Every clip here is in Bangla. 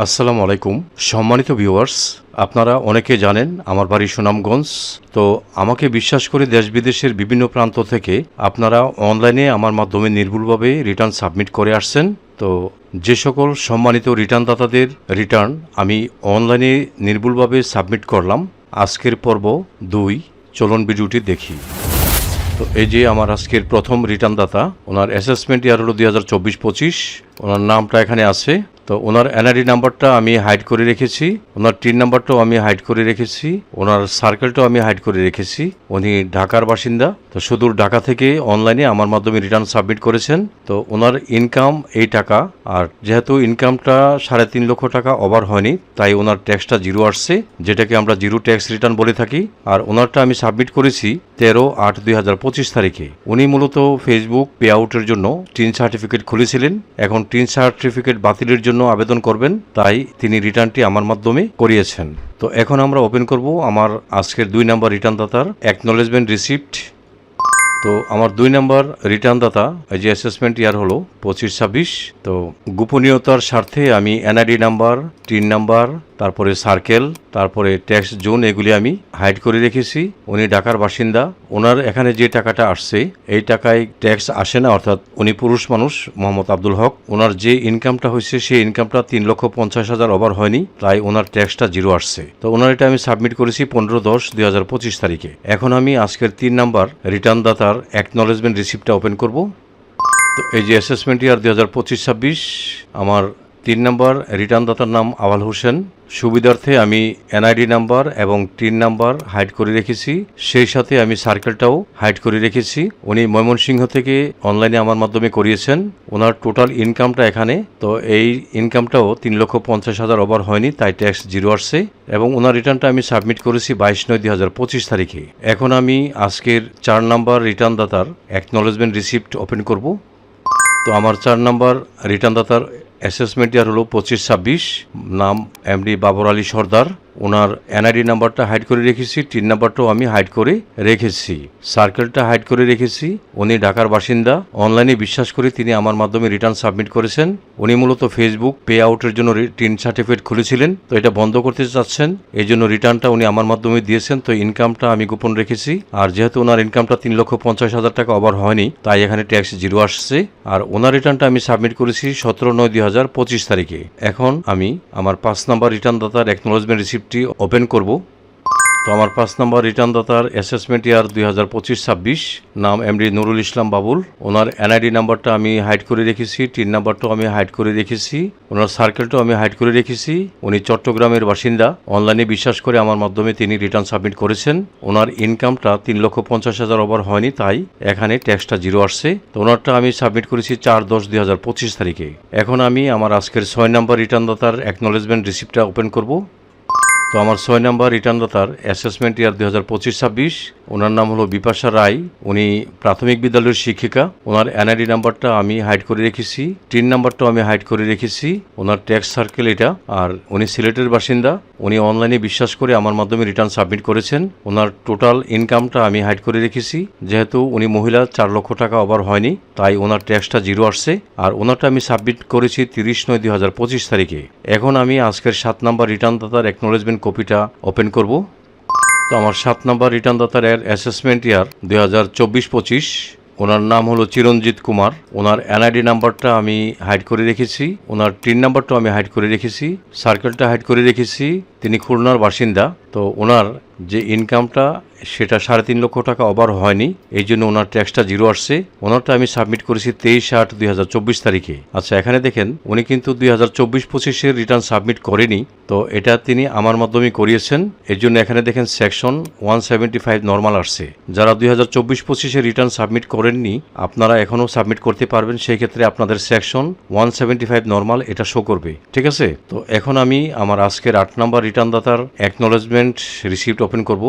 আসসালামু আলাইকুম। সম্মানিত ভিউয়ার্স, আপনারা অনেকে জানেন আমার বাড়ি সুনামগঞ্জ। তো আমাকে বিশ্বাস করে দেশ বিদেশের বিভিন্ন প্রান্ত থেকে আপনারা অনলাইনে আমার মাধ্যমে নির্ভুলভাবে রিটার্ন সাবমিট করে আসছেন। তো যে সকল সম্মানিত রিটার্নদাতাদের রিটার্ন আমি অনলাইনে নির্ভুলভাবে সাবমিট করলাম। আজকের পর্ব দুই, চলন ভিডিওটি দেখি। তো এই যে আমার আজকের প্রথম রিটার্নদাতা, ওনার অ্যাসেসমেন্ট ইয়ার হলো দুই হাজার চব্বিশ পঁচিশ। ওনার নামটা এখানে আছে। তো ওনার এনআইডি নাম্বারটা আমি হাইড করে রেখেছি, ওনার টিন নাম্বারটাও আমি হাইড করে রেখেছি, ওনার সার্কেলটাও আমি হাইড করে রেখেছি। উনি ঢাকার বাসিন্দা, তো সুদূর ঢাকা থেকে অনলাইনে আমার মাধ্যমে রিটার্ন সাবমিট করেছেন। তো ওনার ইনকাম এই টাকা, আর যেহেতু ইনকামটা সাড়ে তিন লক্ষ টাকা ওভার হয়নি, তাই ওনার ট্যাক্সটা জিরো আসছে, যেটাকে আমরা জিরো ট্যাক্স রিটার্ন বলে থাকি। আর ওনারটা আমি সাবমিট করেছি তেরো আট দুই হাজার পঁচিশ তারিখে। উনি মূলত ফেসবুক পে আউটের জন্য টিন সার্টিফিকেট খুলেছিলেন। এখন টিন সার্টিফিকেট বাতিলের জন্য আবেদন করবেন, তাই তিনি রিটার্নটি আমার মাধ্যমে করিয়েছেন। তো এখন আমরা ওপেন করব আমার আজকের দুই নাম্বার রিটার্নদাতার অ্যাকনোলেজমেন্ট রিসিপ্ট তো আমার দুই নাম্বার রিটার্ন দাতা যে অ্যাসেসমেন্ট ইয়ার হলো, পঁচিশ ছাব্বিশ। তো গোপনীয়তার স্বার্থে আমি এনআইডি নাম্বার টিন নাম্বার তারপরে সার্কেল, তারপরে ট্যাক্স জোন এগুলি আমি হাইড করে রেখেছি। উনি ঢাকার বাসিন্দা। ওনার এখানে যে টাকাটা আসছে, এই টাকায় ট্যাক্স আসে না, অর্থাৎ উনি পুরুষ মানুষ, মোহাম্মদ আব্দুল হক। ওনার যে ইনকামটা হয়েছে, সেই ইনকামটা তিন লক্ষ পঞ্চাশ হাজার ওভার হয়নি, তাই ওনার ট্যাক্সটা জিরো আসছে। তো ওনার এটা আমি সাবমিট করেছি পনেরো দশ দুই হাজার পঁচিশ তারিখে। এখন আমি আজকের তিন নাম্বার রিটার্নদাতার অ্যাকনোলেজমেন্ট রিসিপ্টটা ওপেন করব। তো এই যে অ্যাসেসমেন্ট ইয়ার দুই হাজার পঁচিশ ছাব্বিশ, আমার তিন নম্বর রিটার্নদাতার নাম আওয়াল হোসেন। সুবিধার্থে আমি এনআইডি নাম্বার এবং টিন নাম্বার হাইড করে রেখেছি। সেই সাথে আমি সার্কেলটাও হাইড করে রেখেছি। উনি ময়মনসিংহ থেকে অনলাইনে আমার মাধ্যমে করিয়েছেন। ওনার টোটাল ইনকামটা এখানে। তো এই ইনকামটাও তিন লক্ষ পঞ্চাশ হাজার ওভার হয়নি, তাই ট্যাক্স জিরো আসছে। এবং ওনার রিটার্নটা আমি সাবমিট করেছি বাইশ নয় দুই হাজার পঁচিশ তারিখে। এখন আমি আজকের চার নাম্বার রিটার্নদাতার অ্যাকনোলেজমেন্ট রিসিপ্ট ওপেন করব। তো আমার চার নাম্বার রিটার্নদাতার অ্যাসেসমেন্ট ইয়ার হলো পঁচিশ ছাব্বিশ। নাম এমডি বাবর আলী সর্দার। ওনার এনআইডি নাম্বারটা হাইড করে রেখেছি টিন নাম্বারটাও আমি হাইড করে রেখেছি। সার্কেলটা হাইড করে রেখেছি। উনি ঢাকার বাসিন্দা। অনলাইনে বিশ্বাস করে তিনি আমার মাধ্যমে রিটার্ন সাবমিট করেছেন। উনি মূলত ফেসবুক পে আউটের জন্য টিন সার্টিফিকেট খুলেছিলেন। তো এটা বন্ধ করতে চাচ্ছেন। এই জন্য রিটার্নটা উনি আমার মাধ্যমে দিয়েছেন। তো ইনকামটা আমি গোপন রেখেছি। আর যেহেতু ওনার ইনকামটা তিন লক্ষ পঞ্চাশ হাজার টাকা ওভার হয়নি, তাই এখানে ট্যাক্স জিরো আসছে। আর ওনার রিটার্নটা আমি সাবমিট করেছি সতেরো নয় দুই হাজার পঁচিশ তারিখে। এখন আমি আমার পাঁচ নাম্বার রিটার্ন দাতার অ্যাকনোলজমেন্ট রিসিপ্টটি ওপেন করব। তো আমার পাঁচ নম্বর রিটার্নদাতার অ্যাসেসমেন্ট ইয়ার দুই হাজার পঁচিশ ছাব্বিশ। নাম এমডি নুরুল ইসলাম বাবুল। ওনার এনআইডি নাম্বারটা আমি হাইড করে রেখেছি, টিন নাম্বারটাও আমি হাইড করে রেখেছি, ওনার সার্কেলটাও আমি হাইড করে রেখেছি। উনি চট্টগ্রামের বাসিন্দা। অনলাইনে বিশ্বাস করে আমার মাধ্যমে তিনি রিটার্ন সাবমিট করেছেন। ওনার ইনকামটা তিন লক্ষ পঞ্চাশ হাজার ওভার হয়নি, তাই এখানে ট্যাক্সটা জিরো আসছে। তো ওনারটা আমি সাবমিট করেছি চার দশ দুই হাজার পঁচিশ তারিখে। এখন আমি আমার আজকের ছয় নম্বর রিটার্নদাতার অ্যাকনোলেজমেন্ট রিসিপ্টটা ওপেন করব। তো আমার ছয় নম্বর রিটার্নদাতার অ্যাসেসমেন্ট ইয়ার দুই হাজার পঁচিশ ছাব্বিশ। ওনার নাম হলো বিপাশা রায়। উনি প্রাথমিক বিদ্যালয়ের শিক্ষিকা। ওনার এনআইডি নাম্বারটা আমি হাইড করে রেখেছি। টিন নাম্বারটাও আমি হাইড করে রেখেছি। ওনার ট্যাক্স সার্কেল এটা। আর উনি সিলেটের বাসিন্দা। উনি অনলাইনে বিশ্বাস করে আমার মাধ্যমে রিটার্ন সাবমিট করেছেন। ওনার টোটাল ইনকামটা আমি হাইড করে রেখেছি। যেহেতু উনি মহিলা, চার লক্ষ টাকা ওভার হয়নি, তাই ওনার ট্যাক্সটা জিরো আসছে। আর ওনারটা আমি সাবমিট করেছি তিরিশ নয় দুই হাজার পঁচিশ তারিখে। এখন আমি আজকের সাত নাম্বার রিটার্নদাতার অ্যাকনোলেজমেন্ট কপিটা ওপেন করব। তো আমার সাত নম্বর রিটার্ন রিটার্নদাতার অ্যাসেসমেন্ট ইয়ার দুই হাজার চব্বিশ পঁচিশ। ওনার নাম হলো চিরঞ্জিত কুমার। ওনার এনআইডি নাম্বারটা আমি হাইড করে রেখেছি। ওনার টিন নাম্বারটাও আমি হাইড করে রেখেছি। সার্কেলটা হাইড করে রেখেছি। তিনি খুলনার বাসিন্দা। তো ওনার যে ইনকামটা সেটা সাড়ে তিন লক্ষ টাকা ওভার হয়নি। এই জন্য ওনার ট্যাক্সটা জিরো আসছে। ওনারটা আমি সাবমিট করেছি তেইশ আট দুই হাজার চব্বিশ তারিখে। আচ্ছা এখানে দেখেন, উনি কিন্তু দুই হাজার চব্বিশ পঁচিশের রিটার্ন সাবমিট করেনি। তো এটা তিনি আমার মাধ্যমে করিয়েছেন। এর জন্য এখানে দেখেন, section one seventy five normal আসছে। যারা দুই হাজার চব্বিশ পঁচিশে রিটার্ন সাবমিট করেননি, আপনারা এখনও সাবমিট করতে পারবেন। সেই ক্ষেত্রে আপনাদের section one seventy five normal এটা শো করবে। ঠিক আছে? তো এখন আমি আমার আজকের আট নম্বর রিটার্ন দাতার অ্যাকনোলেজমেন্ট রিসিপ্ট ওপেন করব।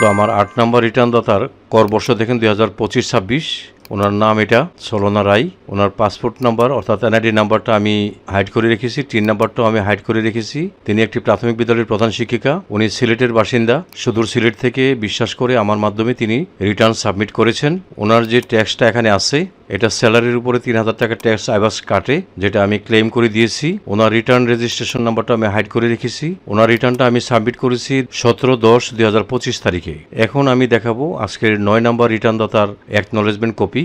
তো আমার আট নম্বর রিটার্নদাতার কর বর্ষ দেখেন দুই হাজার পঁচিশ ছাব্বিশ। ওনার নাম এটা, সলোনা রায়। ওনার পাসপোর্ট নাম্বার, অর্থাৎ এনআইডি নাম্বারটা আমি হাইড করে রেখেছি, টিন নাম্বারটাও আমি হাইড করে রেখেছি। তিনি একটি প্রাথমিক বিদ্যালয়ের প্রধান শিক্ষিকা, উনি সিলেটের বাসিন্দা। সুদূর সিলেট থেকে বিশ্বাস করে আমার মাধ্যমে তিনি রিটার্ন সাবমিট করেছেন। ওনার যে ট্যাক্সটা এখানে আছে এটা স্যালারির উপরে তিন হাজার টাকা ট্যাক্স আইবাস কাটে, যেটা আমি ক্লেম করে দিয়েছি। ওনার রিটার্ন রেজিস্ট্রেশন নাম্বারটা আমি হাইড করে রেখেছি। ওনার রিটার্নটা আমি সাবমিট করেছি সতেরো দশ দুই হাজার পঁচিশ তারিখে। এখন আমি দেখাবো আজকের নয় নাম্বার রিটার্ন দাতার অ্যাকনোলেজমেন্ট কপি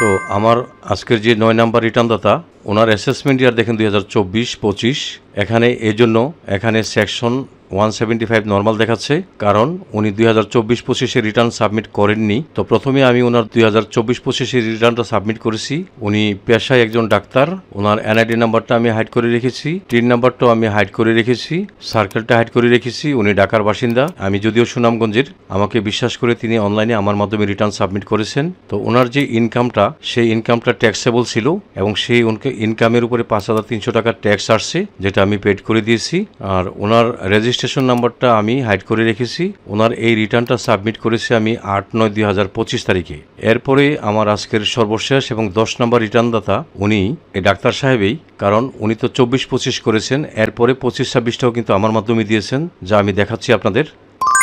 তো আমার আজকের যে নয় নাম্বার রিটার্ন দাতা ওনার অ্যাসেসমেন্ট ইয়ার দেখেন দুই হাজার চব্বিশ পঁচিশ। এখানে এজন্য এখানে section one seventy five normal দেখাচ্ছে, কারণ উনি দুই হাজার চব্বিশ পঁচিশে রিটার্ন সাবমিট করেননি। তো প্রথমে আমি ওনার দুই হাজার চব্বিশ পঁচিশে রিটার্নটা সাবমিট করেছি। উনি পেশায় একজন ডাক্তার, ওনার এনআইডি নাম্বারটা আমি হাইড করে রেখেছি, টিন নাম্বারটাও আমি হাইড করে রেখেছি, সার্কেলটা হাইড করে রেখেছি, উনি ঢাকার বাসিন্দা। আমি যদিও সুনামগঞ্জের, আমাকে বিশ্বাস করে তিনি অনলাইনে আমার মাধ্যমে রিটার্ন সাবমিট করেছেন। তো ওনার যে ইনকামটা, সেই ইনকামটা ট্যাক্সেবল ছিল এবং সেই ইনকামের উপরে পাঁচ হাজার তিনশো টাকার ট্যাক্স আসছে, যেটা আমি পেড করে দিয়েছি। আর ওনার রেজিস্ট্রেশন নাম্বারটা আমি হাইড করে রেখেছি। ওনার এই রিটার্নটা সাবমিট করেছি আমি আট নয় দুই হাজার পঁচিশ তারিখে। এরপরে আমার আজকের সর্বশেষ এবং দশ নম্বর রিটার্নদাতা উনি এই ডাক্তার সাহেবেই, কারণ উনি তো চব্বিশ পঁচিশ করেছেন, এরপরে পঁচিশ ছাব্বিশটাও কিন্তু আমার মাধ্যমে দিয়েছেন, যা আমি দেখাচ্ছি আপনাদের।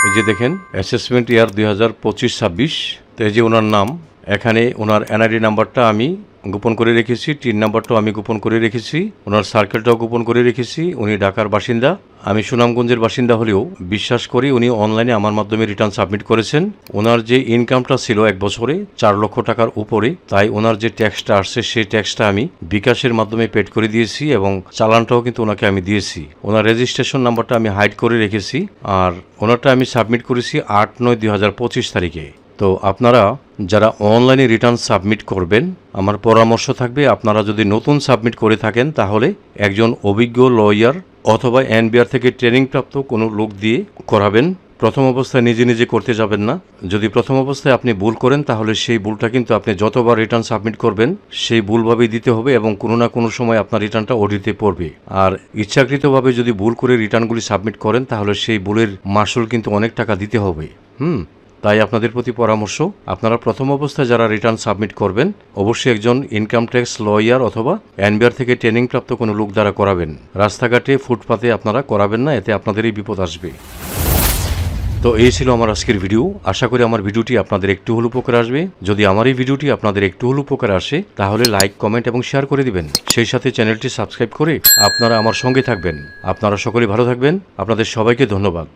এই যে দেখেন অ্যাসেসমেন্ট ইয়ার দুই হাজার পঁচিশ ছাব্বিশ। তো এই যে ওনার নাম এখানে ওনার এনআইডি নাম্বারটা আমি গোপন করে রেখেছি, টিন নাম্বারটাও আমি গোপন করে রেখেছি, ওনার সার্কেলটাও গোপন করে রেখেছি, উনি ঢাকার বাসিন্দা। আমি সুনামগঞ্জের বাসিন্দা হলেও বিশ্বাস করি উনি অনলাইনে আমার মাধ্যমে রিটার্ন সাবমিট করেছেন। ওনার যে ইনকামটা ছিল এক বছরে চার লক্ষ টাকার উপরে, তাই ওনার যে ট্যাক্সটা আসছে সেই ট্যাক্সটা আমি বিকাশের মাধ্যমে পেড করে দিয়েছি এবং চালানটাও কিন্তু ওনাকে আমি দিয়েছি। ওনার রেজিস্ট্রেশন নাম্বারটা আমি হাইড করে রেখেছি, আর ওনারটা আমি সাবমিট করেছি আট নয় দুই তারিখে। তো আপনারা যারা অনলাইনে রিটার্ন সাবমিট করবেন, আমার পরামর্শ থাকবে আপনারা যদি নতুন সাবমিট করে থাকেন, তাহলে একজন অভিজ্ঞ লয়ার অথবা এনবিআর থেকে ট্রেনিংপ্রাপ্ত কোনো লোক দিয়ে করাবেন। প্রথম অবস্থায় নিজে নিজে করতে যাবেন না। যদি প্রথম অবস্থায় আপনি ভুল করেন, তাহলে সেই ভুলটা কিন্তু আপনি যতবার রিটার্ন সাবমিট করবেন, সেই ভুলভাবেই দিতে হবে এবং কোনো না কোনো সময় আপনার রিটার্নটা অডিতে পড়বে। আর ইচ্ছাকৃতভাবে যদি ভুল করে রিটার্নগুলি সাবমিট করেন, তাহলে সেই ভুলের মাসুল কিন্তু অনেক টাকা দিতে হবে। হুম? তাই আপনাদের প্রতি পরামর্শ, আপনারা প্রথম অবস্থায় যারা রিটার্ন সাবমিট করবেন, অবশ্যই একজন ইনকাম ট্যাক্স লয়ার অথবা এনবিআর থেকে ট্রেনিং প্রাপ্ত কোনো লোক দ্বারা করাবেন। রাস্তাঘাটে, ফুটপাতে আপনারা করাবেন না, এতে আপনাদেরই বিপদ আসবে। তো এই ছিল আমার আজকের ভিডিও। আশা করি আমার ভিডিওটি আপনাদের একটু হল উপকার আসবে। যদি আমার এই ভিডিওটি আপনাদের একটু হল উপকার আসে, তাহলে লাইক কমেন্ট এবং শেয়ার করে দিবেন। সেই সাথে চ্যানেলটি সাবস্ক্রাইব করে আপনারা আমার সঙ্গে থাকবেন। আপনারা সকলে ভালো থাকবেন। আপনাদের সবাইকে ধন্যবাদ।